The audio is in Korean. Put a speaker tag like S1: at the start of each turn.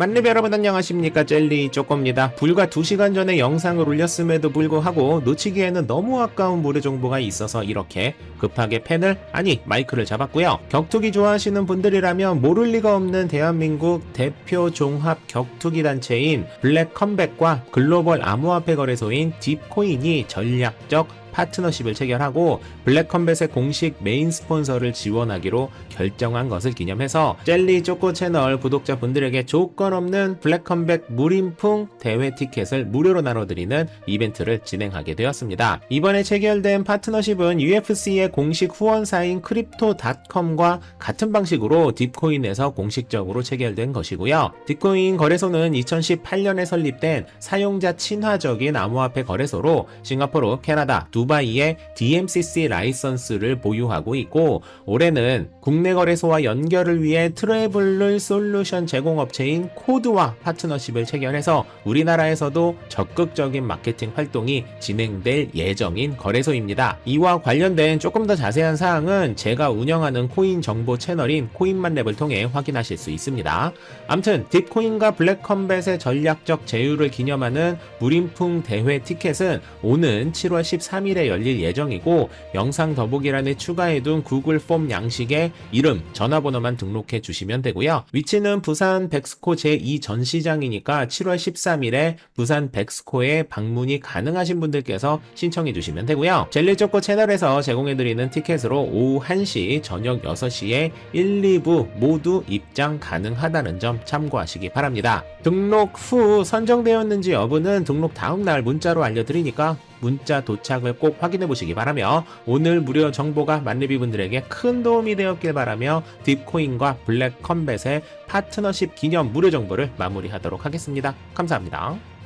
S1: 만렙 여러분 안녕하십니까 젤리 쪼꼬입니다. 불과 2시간 전에 영상을 올렸음에도 불구하고 놓치기에는 너무 아까운 무료 정보가 있어서 이렇게 급하게 펜을 아니 마이크를 잡았고요. 격투기 좋아하시는 분들이라면 모를 리가 없는 대한민국 대표 종합 격투기 단체인 블랙 컴백과 글로벌 암호화폐 거래소인 딥코인이 전략적 파트너십을 체결하고 블랙컴뱃의 공식 메인 스폰서를 지원하기로 결정한 것을 기념해서 젤리 쪼꼬 채널 구독자분들에게 조건 없는 블랙컴뱃 무림풍 대회 티켓을 무료로 나눠드리는 이벤트를 진행하게 되었습니다. 이번에 체결된 파트너십은 UFC의 공식 후원사인 크립토닷컴과 같은 방식으로 딥코인에서 공식적으로 체결된 것이고요. 딥코인 거래소는 2018년에 설립된 사용자 친화적인 암호화폐 거래소로 싱가포르, 캐나다, 두바이의 DMCC 라이선스를 보유하고 있고 올해는 국내 거래소와 연결을 위해 트래블 솔루션 제공업체인 코드와 파트너십을 체결해서 우리나라에서도 적극적인 마케팅 활동이 진행될 예정인 거래소입니다. 이와 관련된 조금 더 자세한 사항은 제가 운영하는 코인 정보 채널인 코인만랩을 통해 확인하실 수 있습니다. 암튼 딥코인과 블랙컴뱃의 전략적 제휴를 기념하는 무림풍 대회 티켓은 오는 7월 13일에 열릴 예정이고 영상 더보기란에 추가해둔 구글 폼 양식에 이름, 전화번호만 등록해 주시면 되고요. 위치는 부산 백스코 제2 전 시장이니까 7월 13일에 부산 백스코에 방문이 가능하신 분들께서 신청해 주시면 되고요. 젤리초코 채널에서 제공해드리는 티켓으로 오후 1시, 저녁 6시에 1, 2부 모두 입장 가능하다는 점 참고하시기 바랍니다. 등록 후 선정되었는지 여부는 등록 다음 날 문자로 알려드리니까 문자 도착을 꼭 확인해 보시기 바라며 오늘 무료 정보가 만렙이 분들에게 큰 도움이 되었길 바라며 딥코인과 블랙컴뱃의 파트너십 기념 무료 정보를 마무리하도록 하겠습니다. 감사합니다.